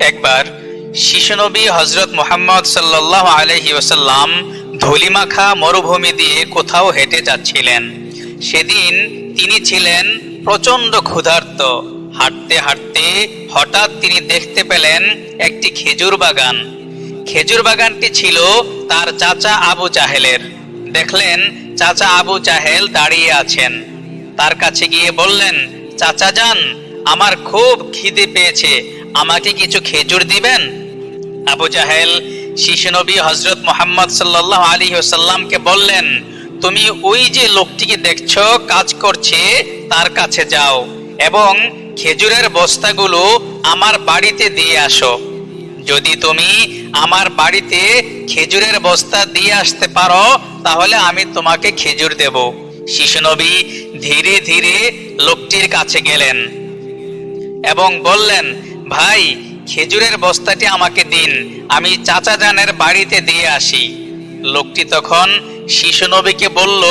একবার শিশুনবী হজরত মোহাম্মদ সাল্লাহ আলহি ওসাল্লাম ধুলিমাখা মরুভূমি দিয়ে কোথাও হেঁটে যাচ্ছিলেন। সেদিন তিনি ছিলেন প্রচণ্ড ক্ষুধার্ত। হাঁটতে হাঁটতে হঠাৎ তিনি দেখতে পেলেন একটি খেজুর বাগান। খেজুর বাগানটি ছিল তার চাচা আবু চাহেলের দেখলেন চাচা আবু চাহেল দাঁড়িয়ে আছেন। তার কাছে গিয়ে বললেন, চাচা যান, আমার খুব খিদে পেয়েছে আমাকে কিছু খেজুর দিবেন? আবু জাহেল শিশুনবী হজরত মোহাম্মদ সাল্লাহ আলী সাল্লামকে বললেন, তুমি ওই যে লোকটিকে দেখছ কাজ করছে, তার কাছে যাও এবং খেজুরের বস্তাগুলো আমার বাড়িতে দিয়ে আসো। যদি তুমি আমার বাড়িতে খেজুরের বস্তা দিয়ে আসতে পারো, তাহলে আমি তোমাকে খেজুর দেব। শিশুনবী ধীরে ধীরে লোকটির কাছে গেলেন এবং বললেন ভাই, খেজুরের বস্তাটি আমাকে দিন, আমি চাচা জানের বাড়িতে দিয়ে আসি। লোকটি তখন শিশু নবীকে বলল,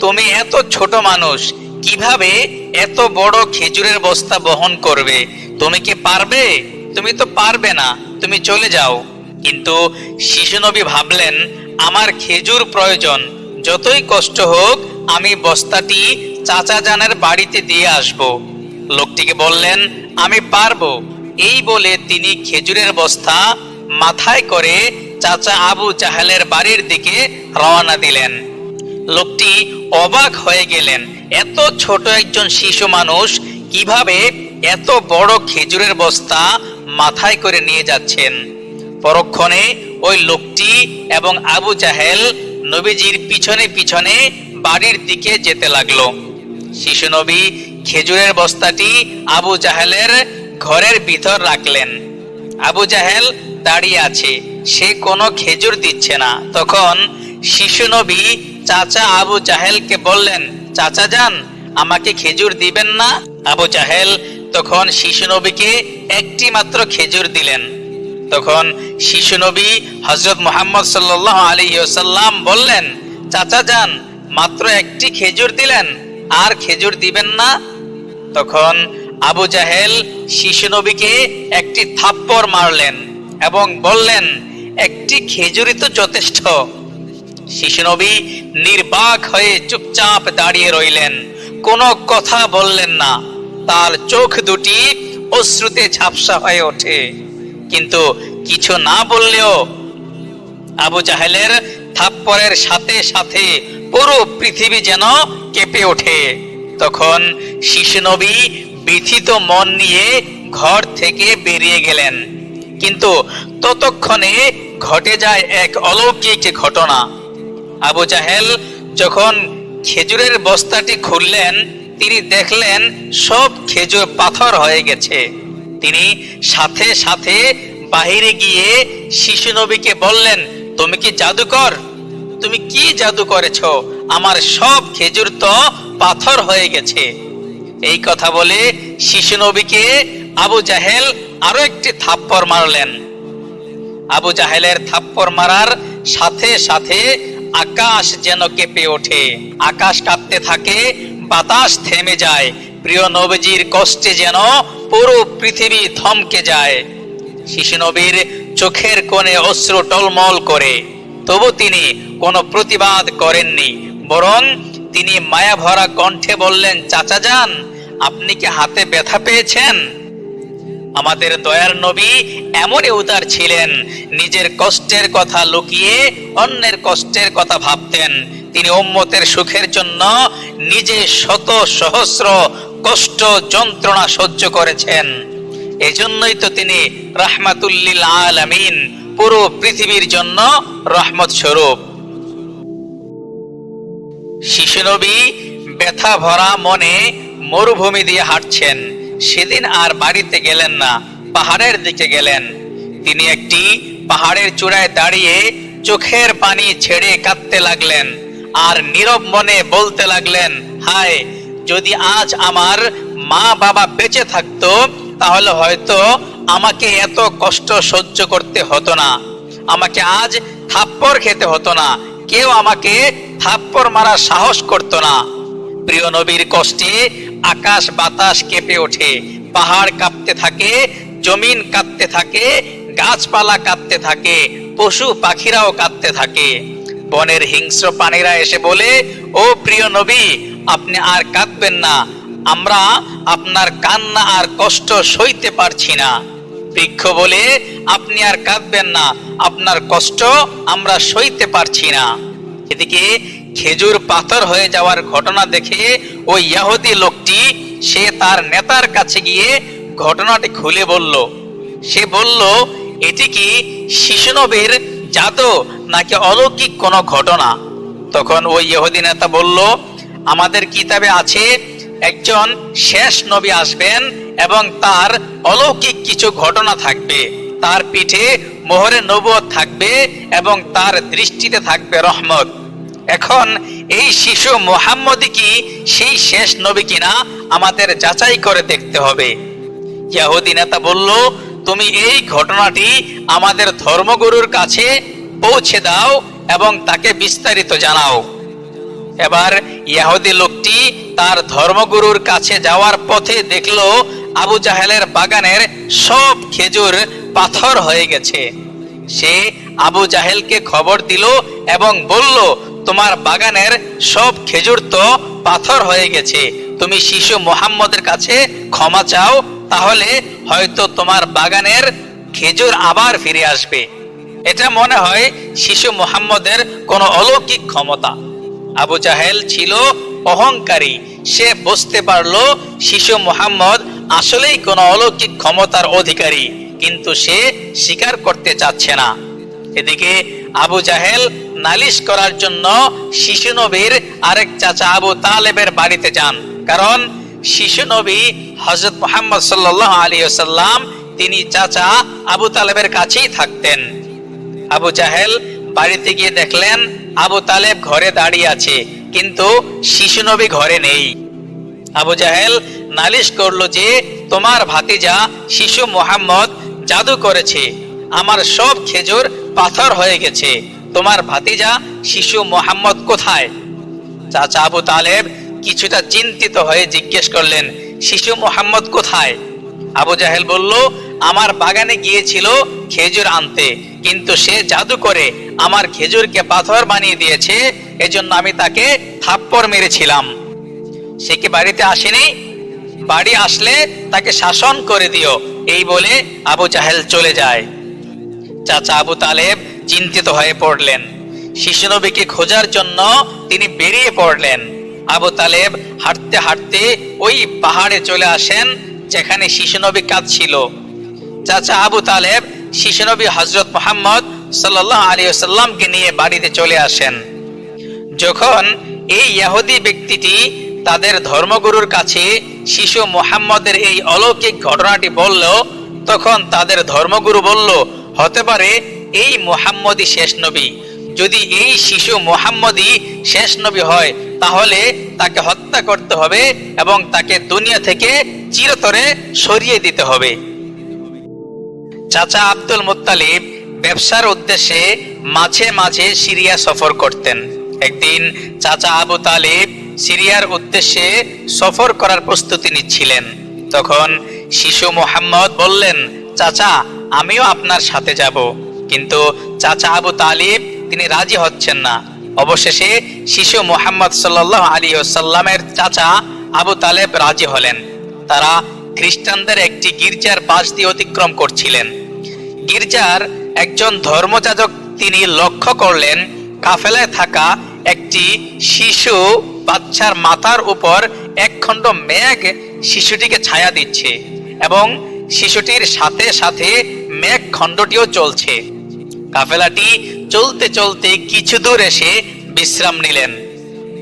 তুমি এত ছোট মানুষ, কীভাবে এত বড় খেজুরের বস্তা বহন করবে? তুমি কি পারবে? তুমি তো পারবে না, তুমি চলে যাও। কিন্তু শিশু নবী ভাবলেন, আমার খেজুর প্রয়োজন, যতই কষ্ট হোক, আমি বস্তাটি চাচা জানের বাড়িতে দিয়ে আসব। লোকটিকে বললেন, আমি পারব এই বলে তিনি খেজুরের বস্তা মাথায় করে চাচা আবু জাহেলের বাড়ির দিকে রওনা দিলেন। লোকটি অবাক হয়ে গেলেন, এত ছোট একজন শিশু মানুষ কীভাবে এত বড় খেজুরের বস্তা মাথায় করে নিয়ে যাচ্ছেন? পরক্ষণে ওই লোকটি এবং আবু জাহেল নবীজির পিছনে পিছনে বাড়ির দিকে যেতে লাগল। শিশু নবী খেজুরের বস্তাটি আবু জাহেলের ঘরের ভিতর রাখলেন। আবু জাহেল দাঁড়িয়ে আছে, সে কোনো খেজুর দিচ্ছে না। তখন শিশু নবী চাচা আবু জাহেলকে বললেন, চাচা যান, আমাকে খেজুর দিবেন না? আবু জাহেল তখন শিশু নবীকে একটি মাত্র খেজুর দিলেন। তখন শিশু নবী হজরত মোহাম্মদ সাল্লাহ আলী সাল্লাম বললেন, চাচা যান, মাত্র একটি খেজুর দিলেন, আর খেজুর দিবেন না? তখন আবু জাহেল শিশু নবীকে একটি থাপ্পড় মারলেন এবং বললেন, একটি খেজুরই তো যথেষ্ট। শিশু নবী নির্বাক হয়ে চুপচাপ দাঁড়িয়ে রইলেন। কোনো কথা বললেন না। তার চোখ দুটি অশ্রুতে ঝাপসা হয়ে ওঠে। কিন্তু কিছু না বললেও আবু জাহেলের থাপ্পরের সাথে সাথে পুরো পৃথিবী যেন কেঁপে ওঠে। তখন শিশু নবী ব্যথিত মন নিয়ে ঘর থেকে বেরিয়ে গেলেন। কিন্তু ততক্ষণে ঘটে যায় এক অলৌকিক ঘটনা। আবু জাহেল যখন খেজুরের বস্তাটি খুললেন, তিনি দেখলেন সব খেজুর পাথর হয়ে গেছে। তিনি সাথে সাথে বাহিরে গিয়ে শিশু নবীকে বললেন, তুমি কি জাদুকর? তুমি কি জাদু করেছ? আমার সব খেজুর তো পাথর হয়ে গেছে। এই কথা বলে শিশু নবীকে আবু জাহেল আরও একটি থাপ্পড় মারলেন। আবু জাহেলের থাপ্পড় মারার সাথে সাথে আকাশ যেন কেঁপে ওঠে। আকাশ কাঁপতে থাকে, বাতাস থেমে যায়, প্রিয় নবীজির কষ্টে যেন পুরো পৃথিবী থমকে যায়। শিশু নবীর চোখের কোণে অশ্রু টলমল করে, তবু তিনি কোনো প্রতিবাদ করেননি, বরং তিনি মায়া ভরা কণ্ঠে বললেন, চাচা যান, আপনি কি হাতে ব্যথা পেয়েছেন? আমাদের দয়ার নবী এমনই উদার ছিলেন, নিজের কষ্টের কথা লুকিয়ে অন্যের কষ্টের কথা ভাবতেন। তিনি উম্মতের সুখের জন্য নিজে শত সহস্র কষ্ট যন্ত্রণা সহ্য করেছেন। এজন্যই তো তিনি রাহমাতুল্লিল আলামিন পুরো পৃথিবীর জন্য রহমত স্বরূপ। শিশুনবী ব্যথা ভরা মনে মরুভূমি দিয়ে হাঁটছেন। সেদিন আর বাড়িতে গেলেন না, পাহাড়ের দিকে গেলেন। তিনি একটি পাহাড়ের চূড়ায় দাঁড়িয়ে চোখের পানি ছেড়ে কাঁদতে লাগলেন আর নীরব মনে বলতে লাগলেন, হায়, যদি আজ আমার মা বাবা বেঁচে থাকতো, তাহলে হয়তো আমাকে এত কষ্ট সহ্য করতে হতো না। আমাকে আজ থাপ্পড় খেতে হতো না। কেউ আমাকে থাপ্পড় মারার সাহস করতো না। প্রিয় নবীর কষ্টে আকাশ বাতাস কেঁপে ওঠে। পাহাড় কাঁপতে থাকে, জমিন কাঁদতে থাকে, গাছপালা কাঁদতে থাকে, পশু পাখিরাও কাঁদতে থাকে। বনের হিংস্র প্রাণীরা এসে বলে, ও প্রিয় নবী, আপনি আর কাঁদবেন না। আমরা আপনার কান্না আর কষ্ট সইতে পারছি না। বৃক্ষ বলে আপনি আর কাঁদবেন না। আপনার কষ্ট আমরা সইতে পারছি না। এদিকে খেজুর পাথর হয়ে যাওয়ার ঘটনা দেখে ওই ইয়াহুদি লোকটি, সে তার নেতার কাছে গিয়ে ঘটনাটি খুলে বলল। সে বলল, এটি কি শিশুনবীর জাদু নাকি অলৌকিক কোনো ঘটনা? তখন ওই ইহুদি নেতা বলল, আমাদের কিতাবে আছে একজন শেষ নবী আসবেন এবং তার অলৌকিক কিছু ঘটনা থাকবে। তার পিঠে মোহরে নবুয়ত থাকবে এবং তার দৃষ্টিতে থাকবে রহমত। এখন এই শিশু মোহাম্মদই কি সেই শেষ নবী কিনা আমাদের যাচাই করে দেখতে হবে। ইয়াহুদি নেতা বলল, তুমি এই ঘটনাটি আমাদের ধর্মগুরুর কাছে পৌঁছে দাও এবং তাকে বিস্তারিত জানাও। এবার ইয়াহুদি লোকটি তার ধর্মগুরুর কাছে যাওয়ার পথে দেখল আবু জাহেলের বাগানের সব খেজুর পাথর হয়ে গেছে। সে আবু জাহেলকে খবর দিল এবং বলল, তোমার বাগানের সব খেজুর তো পাথর হয়ে গেছে। তুমি শিশু মোহাম্মদের কাছে ক্ষমা চাও, তাহলে হয়তো তোমার বাগানের খেজুর আবার ফিরে আসবে। এটা মনে হয় শিশু মোহাম্মদের কোনো অলৌকিক ক্ষমতা। আবু জাহেল ছিল অহংকারী। সে বুঝতে পারল শিশু মোহাম্মদ আসলেই কোনো অলৌকিক ক্ষমতার অধিকারী, কিন্তু সে স্বীকার করতে চাচ্ছে না। এদিকে আবু জাহেল নালিশ করার জন্য শিশু নবীর আরেক চাচা আবু তালেবের বাড়িতে যান, কারণ শিশু নবী হজরত মোহাম্মদ সাল্লাহ আলী সাল্লাম তিনি চাচা আবু তালেবের কাছেই থাকতেন। আবু জাহেল বাড়িতে গিয়ে দেখলেন আবু তালেব ঘরে দাঁড়িয়ে আছে কিন্তু শিশু নবী ঘরে নেই। আবু জাহেল নালিশ করল যে, তোমার ভাতিজা শিশু মোহাম্মদ জাদু করেছে। আমার সব খেজুর পাথর হয়ে গেছে। তোমার ভাতিজা শিশু মোহাম্মদ কোথায়? চাচা আবু তালেব কিছুটা চিন্তিত হয়ে জিজ্ঞেস করলেন, শিশু মোহাম্মদ কোথায়? আবু জাহেল বলল আমার বাগানে গিয়েছিল খেজুর আনতে। কিন্তু সে জাদু করে আমার খেজুরকে পাথর বানিয়ে দিয়েছে, এজন্য আমি তাকে থাপ্পড় মেরেছিলাম। সে কি বাড়িতে আসেনি? বাড়ি আসলে তাকে শাসন করে দিও, এই বলে আবু জাহেল চলে যায়। চাচা আবু তালেব চিন্তিত হয়ে পড়লেন। শিশু নবীকে খোঁজার জন্য তিনি বেরিয়ে পড়লেন। আবু তালেব হাঁটতে হাঁটতে ওই পাহাড়ে চলে আসেন, যেখানে শিশু নবী কাঁদছিল। চাচা আবু তালেব, শিশু নবী হজরত মোহাম্মদ সাল্লাহ আলী সাল্লামকে নিয়ে বাড়িতে চলে আসেন। যখন এই ইয়াহুদি ব্যক্তিটি তাদের ধর্মগুরুর কাছে শিশু মোহাম্মদের এই অলৌকিক ঘটনাটি বলল, তখন তাদের ধর্মগুরু বলল, হতে পারে এই মোহাম্মদই শেষ নবী। যদি এই শিশু মোহাম্মদই শেষ নবী হয়, তাহলে তাকে হত্যা করতে হবে এবং তাকে দুনিয়া থেকে চিরতরে সরিয়ে দিতে হবে। চাচা আব্দুল মুত্তালিব ব্যবসার উদ্দেশ্যে মাঝে মাঝে সিরিয়া সফর করতেন। একদিন চাচা আবু তালিব সিরিয়ার উদ্দেশ্যে সফর করার প্রস্তুতি নিচ্ছিলেন। তখন শিশু মোহাম্মদ বললেন, চাচা, আমিও আপনার সাথে যাব। কিন্তু চাচা আবু তালিব তিনি রাজি হচ্ছেন না। অবশেষে শিশু মোহাম্মদ সাল্লাহ আলী সাল্লামের চাচা আবু তালেব রাজি হলেন। তারা খ্রিস্টানদের একটি গির্জার পাশ দিয়ে অতিক্রম করছিলেন। গির্জার একজন ধর্মযাজক তিনি লক্ষ্য করলেন, কাফেলায় থাকা একটি শিশু বাচ্চার মাথার উপর একখণ্ড মেঘ শিশুটিকে ছায়া দিচ্ছে এবং শিশুটির সাথে সাথে মেঘ খণ্ডটিও চলছে। কাফেলাটি চলতে চলতে কিছু দূর এসে বিশ্রাম নিলেন।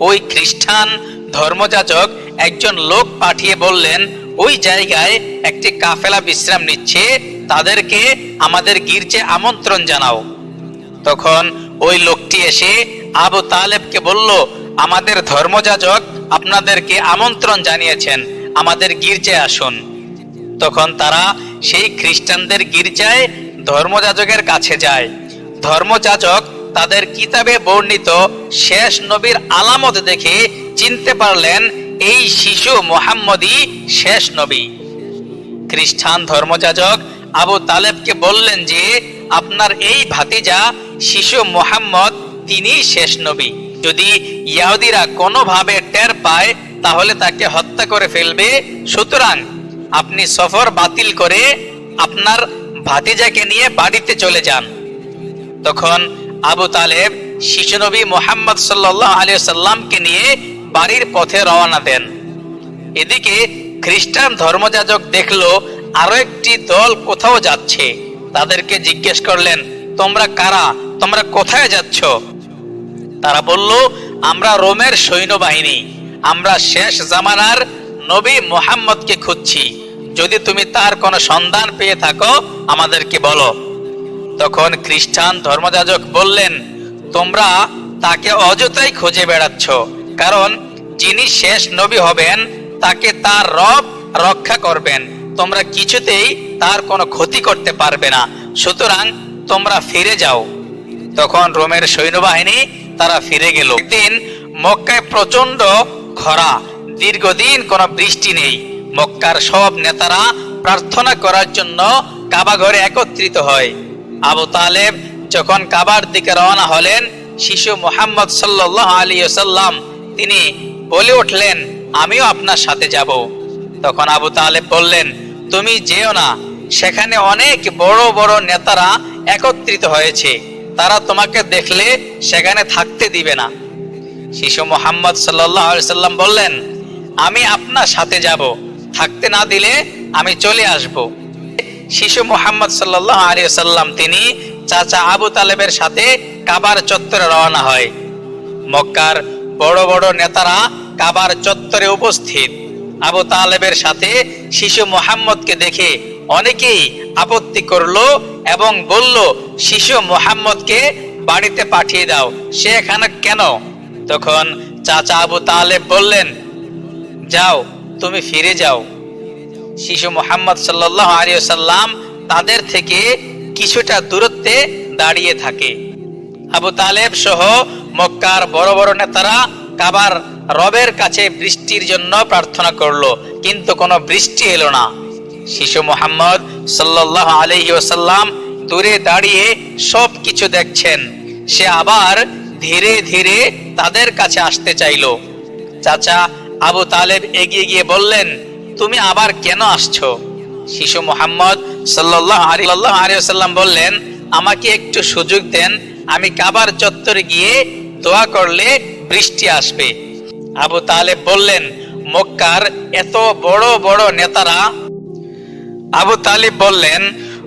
ওই খ্রিস্টান ধর্মযাজক একজন লোক পাঠিয়ে বললেন ওই জায়গায় একটি কাফেলা বিশ্রাম নিচ্ছে, তাদেরকে আমাদের গির্জে আমন্ত্রণ জানাও। তখন ওই লোকটি এসে আবু তালেবকে বলল, আমাদের ধর্মযাজক আপনাদেরকে আমন্ত্রণ জানিয়েছেন, আমাদের গির্জে আসুন। তখন তারা সেই খ্রিস্টানদের গির্জায় ধর্মযাজকের কাছে যায়। ধর্মযাজক তাদের কিতাবে বর্ণিত শেষ নবীর আলামত দেখে চিনতে পারলেন এই শিশু মোহাম্মদই শেষ নবী। খ্রিস্টান ধর্মযাজক আবু তালেবকে বললেন যে, আপনার এই ভাতিজা শিশু মোহাম্মদ, তিনি শেষ নবী। যদি ইয়াহুদিরা কোনোভাবে টের পায়, তাহলে তাকে হত্যা করে ফেলবে। সুতরাং আপনি সফর বাতিল করে আপনার ভাতিজাকে নিয়ে বাড়িতে চলে যান। তখন আবু তালেব শিশুনবী মোহাম্মদ সাল্লাহ আলিয়া সাল্লামকে নিয়ে বাড়ির পথে রওনা দেন। এদিকে খ্রিস্টান ধর্মযাজক দেখল আরও একটি দল কোথাও যাচ্ছে। তাদেরকে জিজ্ঞেস করলেন, তোমরা কারা? তোমরা কোথায় যাচ্ছ? তারা বলল, আমরা রোমের সৈন্যবাহিনী। আমরা শেষ জামানার নবী মোহাম্মদকে খুঁজছি। যদি তুমি তার কোনো সন্ধান পেয়ে থাকো, আমাদেরকে বলো। তখন খ্রিস্টান ধর্মযাজক বললেন, তোমরা তাকে অযথাই খুঁজে বেড়াচ্ছ। কারণ যিনি শেষ নবী হবেন, তাকে তার রব রক্ষা করবেন। তোমরা কিছুতেই তার কোনো ক্ষতি করতে পারবে না। সুতরাং তোমরা ফিরে যাও। তখন রোমের সৈন্যবাহিনী তারা ফিরে গেল। একদিন মক্কায় প্রচণ্ড খরা, দীর্ঘদিন কোনো বৃষ্টি নেই। মক্কার সব নেতারা প্রার্থনা করার জন্য কাবা ঘরে একত্রিত হয়। আবু তালেব যখন কাবার দিকে রওনা হলেন, শিশু মোহাম্মদ সাল্লাহ আলী সাল্লাম তিনি বলে উঠলেন, আমিও আপনার সাথে যাব। তখন আবু তালেব বললেন, তুমি যেও না, সেখানে অনেক বড় বড় নেতারা একত্রিত হয়েছে। তারা তোমাকে দেখলে সেখানে থাকতে দিবে না। শিশু মোহাম্মদ সাল্লাম বললেন, আমি আপনার সাথে যাব। থাকতে না দিলে আমি চলে আসব। শিশু মোহাম্মদ সাল্লাহ আলী সাল্লাম, তিনি চাচা আবু তালেবের সাথে কাবার চত্বরে রওনা হয়। মক্কার বড় বড় নেতারা কাবার চত্বরে উপস্থিত। আবু তালেবের সাথে শিশু মোহাম্মদকে দেখে অনেকেই আপত্তি করল এবং বলল, শিশু মোহাম্মদকে বাড়িতে পাঠিয়ে দাও, সে এখানে কেন? তখন চাচা আবু তালেব বললেন, যাও, তুমি ফিরে যাও। শিশু মোহাম্মদ সাল্লাহ আলিয়াল্লাম তাদের থেকে কিছুটা দূরত্বে দাঁড়িয়ে থাকে। আবু তালেব সহ মক্কার বড় বড় নেতারা কাবার রবের কাছে বৃষ্টির জন্য প্রার্থনা করল, কিন্তু কোনো বৃষ্টি এলো না। শিশু মোহাম্মদ সাল্লাহ আলহি ওসাল্লাম দূরে দাঁড়িয়ে সব কিছু দেখছেন। সে আবার ধীরে ধীরে তাদের কাছে আসতে চাইলো। চাচা আবু তালেব এগিয়ে গিয়ে বললেন, তুমি আবার কেন আসছো? শিশু মোহাম্মদ সাল্লাহ আলিয়াল্লাহ আলিয়াল্লাম বললেন, আমাকে একটু সুযোগ দেন, আমি কাবার চত্বরে গিয়ে দোয়া করলে বৃষ্টি আসবে। আবু তালেব বললেন, মক্কার এত বড় বড় নেতারা? আবু তালিব বললেন,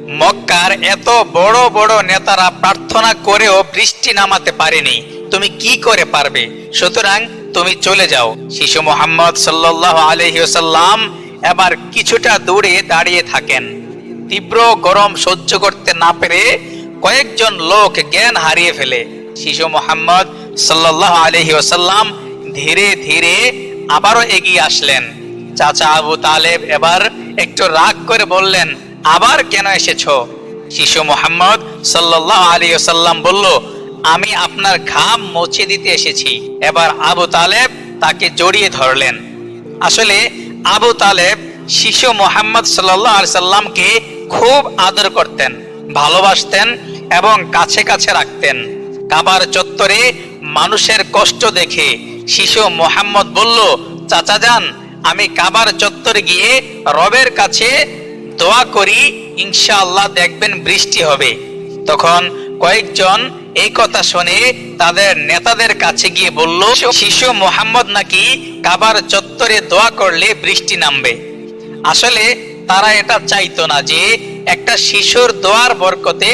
মক্কার এত বড় বড় নেতারা প্রার্থনা করেও বৃষ্টি নামাতে পারেনি। তুমি কি করে পারবে? সুতরাং তুমি চলে যাও। শিশু মোহাম্মদ সাল্লাহ আলহিসাল্লাম এবার কিছুটা দূরে দাঁড়িয়ে থাকেন। তীব্র গরম সহ্য করতে না পেরে কয়েকজন লোক জ্ঞান হারিয়ে ফেলে। শিশু মোহাম্মদ সাল্লাহ আলহি ওসাল্লাম ধীরে ধীরে আবারও এগিয়ে আসলেন। চাচা আবু তালেব এবার একটু রাগ করে বললেন, আবার কেন এসেছ? শিশু মোহাম্মদ সাল্লাহ আলী সাল্লাম বলল, আমি আপনার ঘাম মুছে দিতে এসেছি। এবার আবু তালেব তাকে জড়িয়ে ধরলেন। আসলে আবু তালেব শিশু মোহাম্মদ সাল্লাহ আলি সাল্লামকে খুব আদর করতেন, ভালোবাসতেন এবং কাছে কাছে রাখতেন। কাবার চত্বরে মানুষের কষ্ট দেখে শিশু মোহাম্মদ বলল, চাচা যান, আমি কাবার চত্বরে গিয়ে রবের কাছে দোয়া করি, ইনশাআল্লাহ দেখবেন বৃষ্টি হবে। তখন কয়েকজন এই কথা শুনে তাদের নেতাদের কাছে গিয়ে বলল, শিশু মোহাম্মদ নাকি কাবার চত্বরে দোয়া করলে বৃষ্টি নামবে? আসলে তারা এটা চাইতো না যে একটা শিশুর দোয়ার বরকতে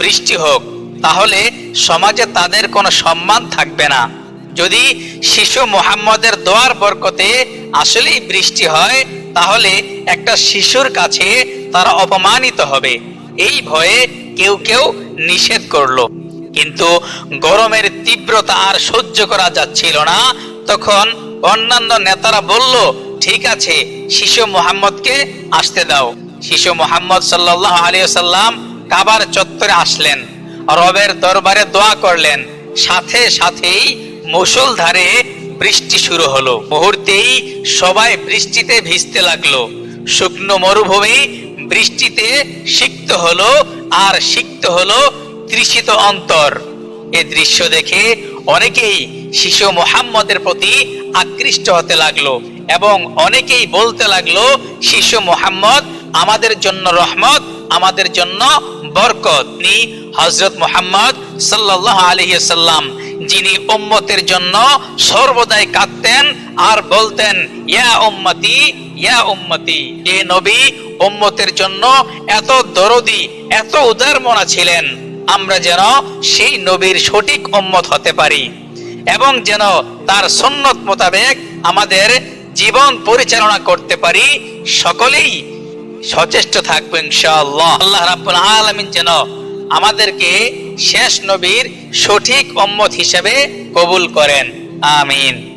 বৃষ্টি হোক। তাহলে সমাজে তাদের কোনো সম্মান থাকবে না। যদি শিশু মোহাম্মদের দোয়ার বরকতে আসলেই বৃষ্টি হয়, তাহলে একটা শিশুর কাছে তারা অপমানিত হবে। এই ভয়ে কেউ কেউ নিষেধ করল। কিন্তু গরমের তীব্রতা আর সহ্য করা যাচ্ছিল না। তখন অন্যান্য নেতারা বলল, ঠিক আছে, শিশু মোহাম্মদকে আসতে দাও। শিশু মোহাম্মদ সাল্লাহ আলিয়া সাল্লাম কাবার চত্বরে আসলেন। রবের দরবারে দোয়া করলেন। সাথে সাথেই মুসলধারে বৃষ্টি শুরু হলো। মুহূর্তেই সবাই বৃষ্টিতে ভিজতে লাগল। শুকনো মরুভূমি বৃষ্টিতে সিক্ত হলো আর সিক্ত হলো তৃষিত অন্তর। এ দৃশ্য দেখে অনেকেই শিশু মোহাম্মদের প্রতি আকৃষ্ট হতে লাগল এবং অনেকেই বলতে লাগল, শিশু মোহাম্মদ, আমাদের জন্য রহমত, আমাদের জন্য বরকত নি হজরত মোহাম্মদ সাল্লাহ আলহিসাল্লাম যিনি উম্মতের জন্য সর্বদাই কাঁদতেন আর বলতেন, ইয়া উম্মতি ইয়া উম্মতি, এ নবী উম্মতের জন্য এত দরদি, এত উদার মনা ছিলেন, আমরা যেন সেই নবীর সঠিক উম্মত হতে পারি এবং যেন তার সন্ন্যত মোতাবেক আমাদের জীবন পরিচালনা করতে পারি। সকলেই সচেষ্ট থাকব ইনশাআল্লাহ। আল্লাহ রাব্বুল আলামিন যেন আমাদেরকে শেষ নবীর সঠিক অম্মত হিসেবে কবুল করেন। আমিন।